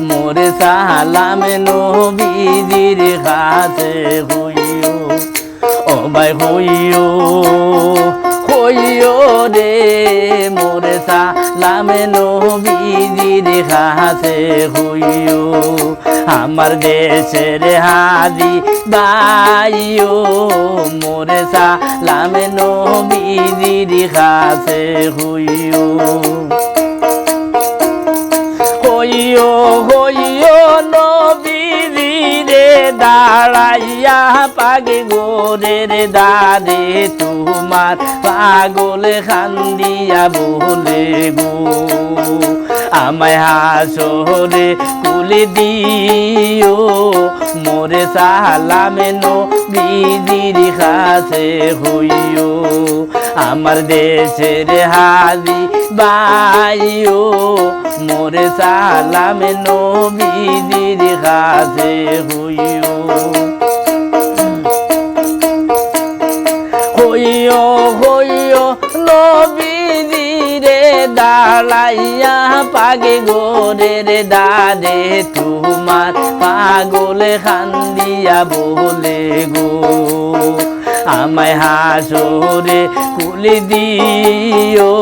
মোরে সালাম নবীজির কাছে হইও। ও ভাই হইও হইও রে। মোরে সালাম নবীজির কাছে হইও। আমার দেশের হাজি বাইও মোরে সালাম নবীজির কাছে হইও। দাঁড়াইয়া পাগে গোরের দাদে তোমার পাগল খান্দিয়া বলে গো আমায় হাসরে কুলে দিও, মোরে সালামে নবীজির কাছে হইও। আমার দেশের হাজি বাইও মোরে সালামে নবীজির কাছে হইও হইও। হইও দাঁড়াইয়া পাগে গোরের দাদে, তোমার পাগল খান্দিয়া বলে গো। আমায় হাসরে কুলি দিও,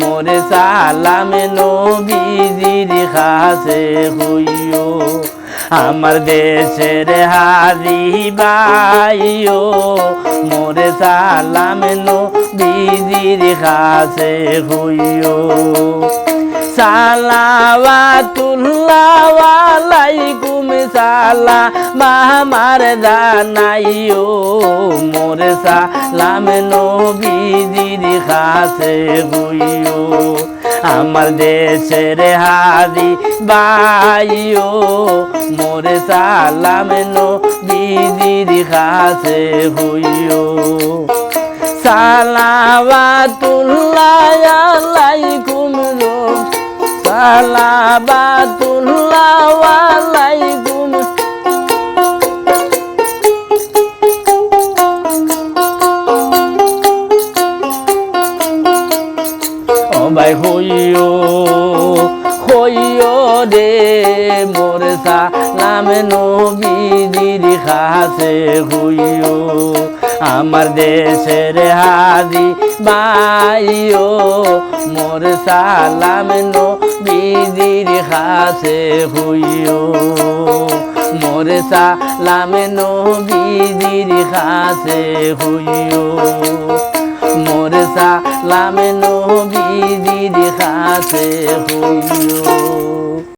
মোরে সালামে নবীজির কাছে হইও। আমার দেশের হারি বাইও মোরে সালাম নবীজির কাছে হইও। সালাওয়াতুল্লাহ আলাইকুম সালা, মামার জানাইও। মোরে সালাম নবীজির কাছে হইও। আমার দেশের হারি বাইও মোরে সালাম নবীজির কাছে হইও। সালাওয়াতুল্লাহ আলাইকুম সালাবাতুল্লাহ আলাইকুম। ভাই হইও হইও রে মোর সালাম নবীজির কাছে হইও। আমার দেশের হাজি বাইও মোর সালাম নবীজির কাছে হইও। মোর সালাম নবীজির কাছে হইও। মোর সালাম নবীজির কাছে হইও।